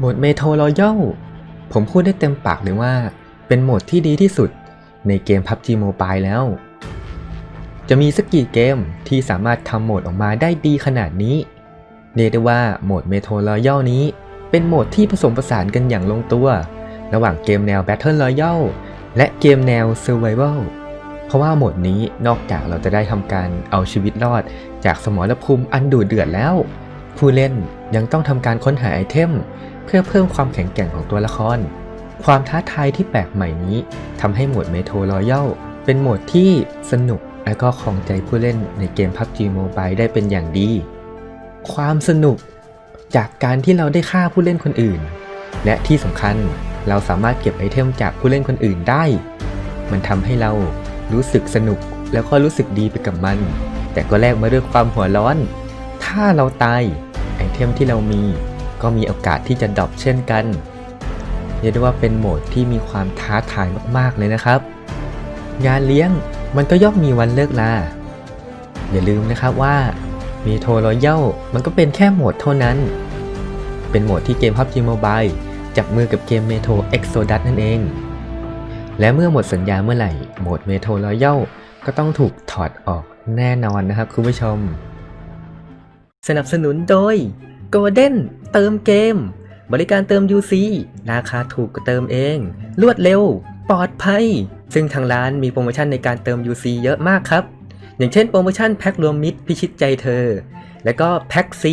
โหมดเมโทรรอยัลผมพูดได้เต็มปากเลยว่า เป็นโหมดที่ดีที่สุดในเกม PUBG Mobile แล้ว จะมีสักกี่เกมที่สามารถทำโหมดออกมาได้ดีขนาดนี้ เรียกได้ว่าโหมดเมโทรรอยัลนี้ เป็นโหมดที่ผสมผสานกันอย่างลงตัว ระหว่างเกมแนว Battle Royale และเกมแนว Survival เพราะว่าโหมดนี้นอกจากเราจะได้ทำการเอาชีวิตรอด จากสมรภูมิอันดุเดือดแล้ว ผู้เล่นยังต้องทำการค้นหาไอเทม พื่อเพิ่มความแข็งแกร่งของตัวละคร ความท้าทายที่แปลกใหม่นี้ทำให้โหมดเมโทรรอยัลเป็นโหมดที่สนุกและก็คองใจผู้เล่นในเกม PUBG Mobile ได้เป็นอย่างดี ความสนุกจากการที่เราได้ฆ่าผู้เล่นคนอื่น และที่สำคัญเราสามารถเก็บไอเทมจากผู้เล่นคนอื่นได้ มันทำให้เรารู้สึกสนุกแล้วก็รู้สึกดีไปกับมัน แต่ก็แลกมาด้วยความหัวร้อน ถ้าเราตายไอเทมที่เรามี ก็มีโอกาสที่จะดรอปเช่นกัน เรียกได้ว่าเป็นโหมดที่มีความท้าทายมากๆเลยนะครับ งานเลี้ยงมันก็ย่อมมีวันเลิกลา อย่าลืมนะครับว่ามีโทรรอยัลมันก็เป็นแค่โหมดเท่านั้น เป็นโหมดที่เกม PUBG Mobile จับมือกับเกม Metro Exodus นั่นเอง และเมื่อหมดสัญญาเมื่อไหร่ โหมด Metro Royal ก็ต้องถูกถอดออกแน่นอนนะครับคุณผู้ชม สนับสนุนโดย Golden เติมเกม บริการเติม UC ราคาถูกกว่าเติมเอง รวดเร็ว ปลอดภัย ซึ่งทางร้านมีโปรโมชั่นในการเติม UC เยอะมากครับ อย่างเช่นโปรโมชั่นแพ็ครวมมิตรพิชิตใจเธอ และก็แพ็ค C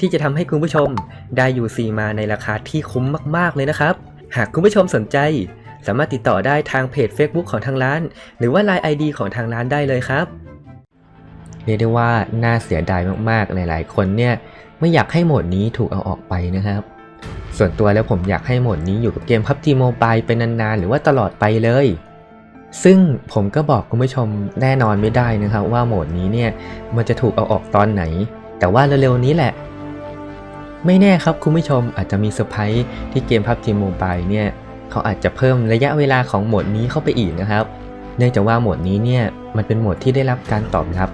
ที่จะทำให้คุณผู้ชมได้ UC มาในราคาที่คุ้มมากๆเลยนะครับ หากคุณผู้ชมสนใจ สามารถติดต่อได้ทางเพจ Facebook ของทางร้าน หรือว่า Line ID ของทางร้านได้เลยครับเรียกได้ว่าน่าเสียดายมากๆ หลาย ๆ คนเนี่ย ไม่อยากให้โหมดนี้ถูกเอาออกไปนะครับ ส่วนตัวแล้วผมอยากให้โหมดนี้อยู่กับเกม PUBG Mobile ไปนานๆ หรือว่าตลอดไปเลย ซึ่งผมก็บอกคุณผู้ชมแน่นอนไม่ได้นะครับ ว่าโหมดนี้เนี่ยมันจะถูกเอาออกตอนไหน แต่ว่าเร็วๆนี้แหละ ไม่แน่ครับคุณผู้ชมอาจจะมีเซอร์ไพรส์ที่เกม PUBG Mobile เนี่ยเขาอาจจะเพิ่มระยะเวลาของโหมดนี้เข้าไปอีกนะครับ เนื่องจากว่าโหมดนี้เนี่ยมันเป็นโหมดที่ได้รับการตอบรับ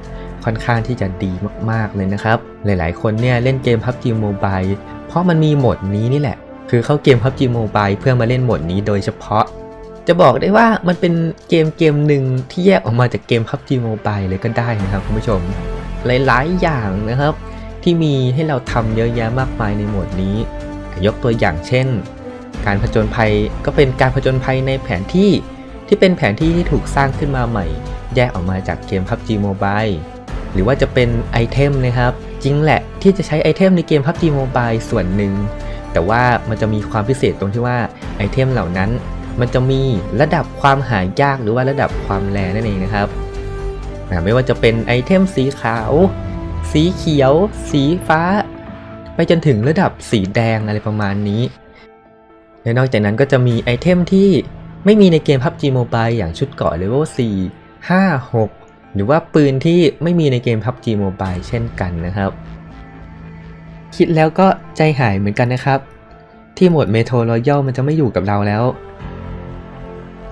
ค่อนข้างที่จะดีมากๆเลยนะครับ หลายๆ คนเนี่ยเล่นเกม PUBG Mobile เพราะมันมีโหมดนี้นี่แหละ คือเข้าเกม PUBG Mobile เพื่อมาเล่นโหมดนี้โดยเฉพาะ จะบอกได้ว่ามันเป็นเกมเกมหนึ่งที่แยกออกมาจากเกม PUBG Mobile เลยก็ได้นะครับคุณผู้ชม หลายๆ อย่างนะครับ ที่มีให้เราทำเยอะแยะมากมายในโหมดนี้ ยกตัวอย่างเช่น การผจญภัยก็เป็นการผจญภัยในแผนที่ที่เป็นแผนที่ที่ถูกสร้างขึ้นมาใหม่ แยกออกมาจากเกม PUBG Mobile หรือว่าจะเป็นไอเทมนะครับ จริงแหละที่จะใช้ไอเทมในเกม PUBG Mobile ส่วนหนึ่ง แต่ว่ามันจะมีความพิเศษตรงที่ว่าไอเทมเหล่านั้น มันจะมีระดับความหายากหรือว่าระดับความแรงนั่นเองนะครับไม่ว่าจะเป็นไอเทมสีขาว สีเขียว สีฟ้า ไปจนถึงระดับสีแดงอะไรประมาณนี้ และนอกจากนั้นก็จะมีไอเทมที่ไม่มีในเกม PUBG Mobile อย่างชุดเกาะเลเวล4 5 6 หรือว่าปืนที่ไม่มีในเกม PUBG Mobile เช่นกันนะครับ คิดแล้วก็ใจหายเหมือนกันนะครับ ที่หมด Metro Royal มันจะไม่อยู่กับเราแล้ว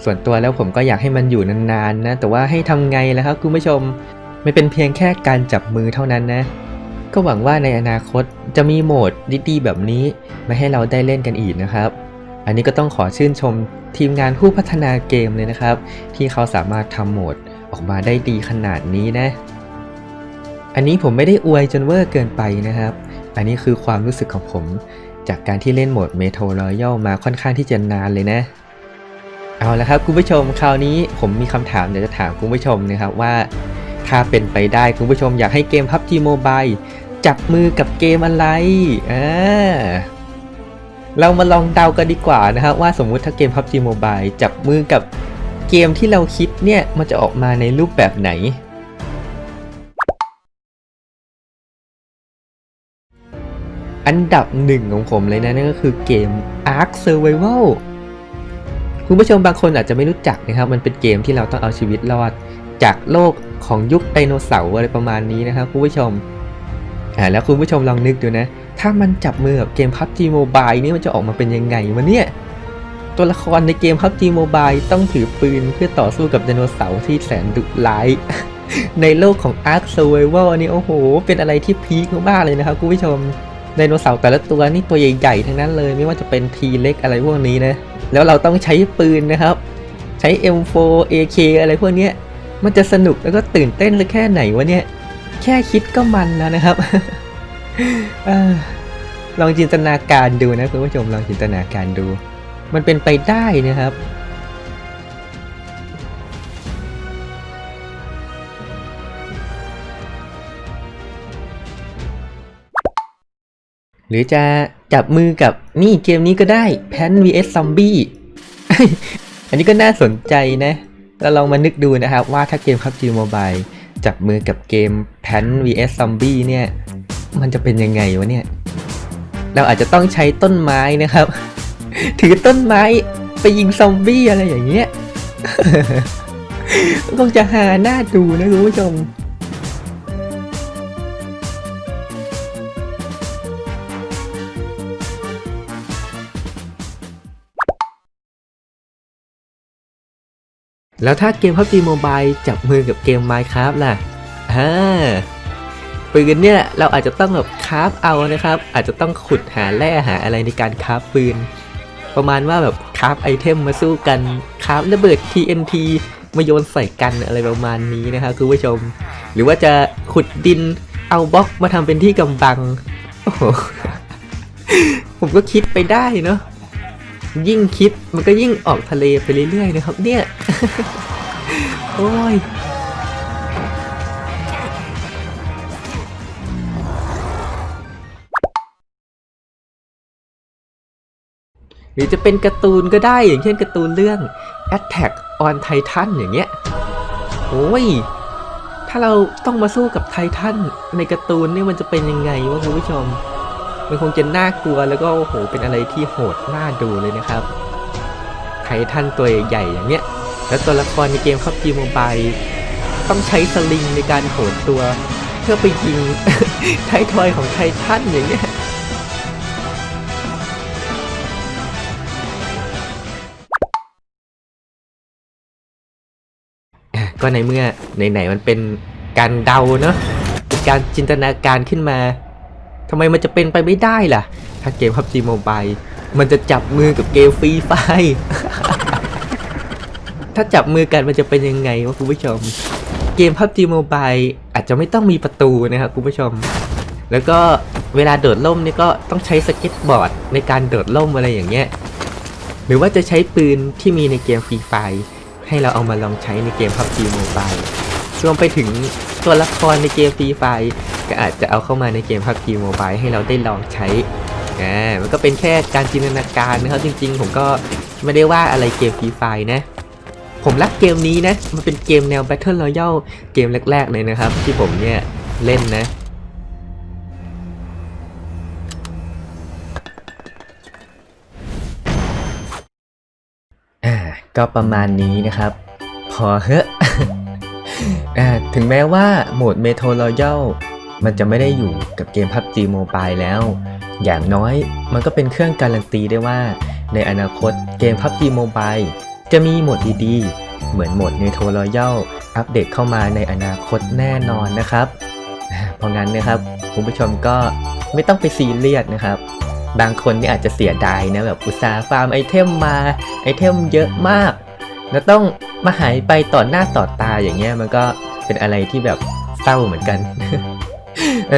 ส่วนตัวแล้วผมก็อยากให้มันอยู่นานๆนะ แต่ว่าให้ทำไงล่ะครับคุณผู้ชมไม่เป็นเพียงแค่การจับมือเท่านั้นนะ ก็หวังว่าในอนาคตจะมีโหมดดีๆแบบนี้มาให้เราได้เล่นกันอีกนะครับอันนี้ก็ต้องขอชื่นชมทีมงานผู้พัฒนาเกมเลยนะครับ ที่เขาสามารถทำโหมด ออกมาได้ดีขนาดนี้นะ อันนี้ผมไม่ได้อวยจนเวอร์เกินไปนะครับ อันนี้คือความรู้สึกของผม จากการที่เล่นโหมด Metro Royal มาค่อนข้างที่จะนานเลยนะ เอาละครับคุณผู้ชมคราวนี้ผมมีคำถามอยากจะถามคุณผู้ชมนะครับว่า ถ้าเป็นไปได้คุณผู้ชมอยากให้เกม PUBG Mobile จับมือกับเกมอะไรอ่าเรามาลองเดากันดีกว่านะครับว่าสมมุติถ้าเกม PUBG Mobile จับมือกับ เกมที่เราคิดเนี่ยมันจะออกมาในรูปแบบไหน อันดับหนึ่งของผมเลยนะนั่นก็คือเกม Ark Survival คุณผู้ชมบางคนอาจจะไม่รู้จักนะครับ มันเป็นเกมที่เราต้องเอาชีวิตรอด จากโลกของยุคไดโนเสาร์อะไรประมาณนี้นะครับคุณผู้ชมอ่าแล้วคุณผู้ชมลองนึกดูนะ ถ้ามันจับมือกับเกม PUBG Mobile นี่มันจะออกมาเป็นยังไงวะเนี่ย ตัวละครในเกม PUBG Mobile ต้องถือปืนเพื่อต่อสู้กับไดโนเสาร์ที่แสนดุร้าย ในโลกของ Ark Survival อันนี้โอ้โห เป็นอะไรที่พีคมากเลยนะครับคุณผู้ชมไดโนเสาร์แต่ละตัวนี่ตัวใหญ่ๆทั้งนั้นเลยไม่ว่าจะเป็นทีเล็กอะไรพวกนี้นะ แล้วเราต้องใช้ปืนนะครับ ใช้ M4 AK อะไรพวกนี้มันจะสนุกแล้วก็ตื่นเต้นเลยแค่ไหนวะเนี่ย แค่คิดก็มันแล้วนะครับอลองจินตนาการดูนะคุณผู้ชมลองจินตนาการดู มันเป็นไปได้นะครับ หรือจะจับมือกับนี่เกมนี้ก็ได้แพน vs Zombie อันนี้ก็น่าสนใจนะเราลองมานึกดูนะครับ ว่าถ้าเกม PUBG Mobile จับมือกับเกมแพน vs Zombie เนี่ย มันจะเป็นยังไงวะเนี่ย เราอาจจะต้องใช้ต้นไม้นะครับ ถือต้นไม้ไปยิงซอมบี้อะไรอย่างเงี้ยคงจะหาหน้าดูนะคุณผู้ชมแล้วถ้าเกม PUBG Mobile จับมือกับเกม Minecraft ล่ะอ่าปืนเนี่ยเราอาจจะต้องแบบคราฟเอานะครับ อาจจะต้องขุดหาแร่หาอะไรในการคราฟปืน ประมาณว่าแบบคราฟไอเทมมาสู้กันคราฟระเบิด TNT มาโยนใส่กันอะไรประมาณนี้นะครับคุณผู้ชม หรือว่าจะขุดดินเอาบล็อกมาทำเป็นที่กำบังโอ้โหผมก็คิดไปได้เนาะยิ่งคิดมันก็ยิ่งออกทะเลไปเรื่อยๆนะครับ เนี่ย โอ้ย รือจะเป็นการ์ตูนก็ได้อย่างเช่นการ์ตูนเรื่อง Attack on Titan อย่างเงี้ยโอ้ย ถ้าเราต้องมาสู้กับไททันในการ์ตูนนี่มันจะเป็นยังไงวะคุณผู้ชม มันคงจะน่ากลัวแล้วก็โอ้โหเป็นอะไรที่โหดน่าดูเลยนะครับ ไททันตัวใหญ่อย่างเนี้ย แล้วตัวละครในเกม PUBG Mobile ต้องใช้สลิงในการโหนตัว เพื่อไปยิงไททอยของไททันอย่างเงี้ย ก็ในเมื่อไหนๆมันเป็นการเดาเนาะเป็นการจินตนาการขึ้นมาทำไมมันจะเป็นไปไม่ได้ล่ะ ถ้าเกม PUBG Mobile มันจะจับมือกับเกมฟรีไฟถ้าจับมือกันมันจะเป็นยังไงวะคุณผู้ชม เกม PUBG Mobile อาจจะไม่ต้องมีประตูนะครับคุณผู้ชม แล้วก็เวลาโดดร่มนี่ก็ต้องใช้สเก็ตบอร์ดในการโดดร่มอะไรอย่างเงี้ยหรือว่าจะใช้ปืนที่มีในเกมฟรีไฟ ให้เราเอามาลองใช้ในเกม PUBG Mobile รวมไปถึงตัวละครในเกมฟรีไฟก็อาจจะเอาเข้ามาในเกม PUBG Mobile ให้เราได้ลองใช้อ่ามันก็เป็นแค่การจินตนาการนะครับจริง ๆ ผมก็ไม่ได้ว่าอะไรเกมฟรีไฟนะผมรักเกมนี้นะ มันเป็นเกมแนว Battle Royale เกมแรกๆเลยนะครับ ที่ผมเนี่ยเล่นนะ ก็ประมาณนี้นะครับ พอเฮอะถึงแม้ว่าโหมด Metro Royale มันจะไม่ได้อยู่กับเกม PUBG Mobile แล้ว อย่างน้อยมันก็เป็นเครื่องการันตีได้ว่า ในอนาคตเกม PUBG Mobile จะมีโหมดดีๆ เหมือนโหมด Metro Royale อัปเดตเข้ามาในอนาคตแน่นอนนะครับ เพราะงั้นนะครับ คุณผู้ชมก็ไม่ต้องไปซีเรียสนะครับ บางคนนี่อาจจะเสียดายนะแบบอุตสาห์ฟาร์มไอเทมมาไอเทมเยอะมาก แล้วต้องมาหายไปต่อหน้าต่อตาอย่างเงี้ยมันก็เป็นอะไรที่แบบเศร้าเหมือนกัน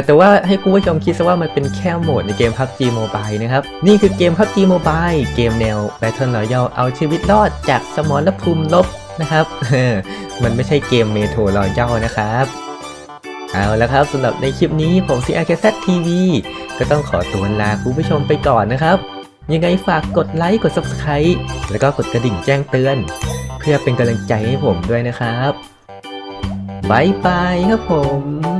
แต่ว่าให้คุณผู้ชมคิดซะว่ามันเป็นแค่โหมดในเกม PUBG Mobile นะครับ นี่คือเกม PUBG Mobile เกมแนว Battle Royale เอาชีวิตรอดจากสมรภูมิลบนะครับ มันไม่ใช่เกม Metro Royale นะครับ เอาละครับสำหรับในคลิปนี้ผม CRKZ TV ก็ต้องขอตัวลาคุณผู้ชมไปก่อนนะครับ ยังไงฝากกดไลค์กด Subscribe แล้วก็กดกระดิ่งแจ้งเตือน เพื่อเป็นกำลังใจให้ผมด้วยนะครับบายบายครับผม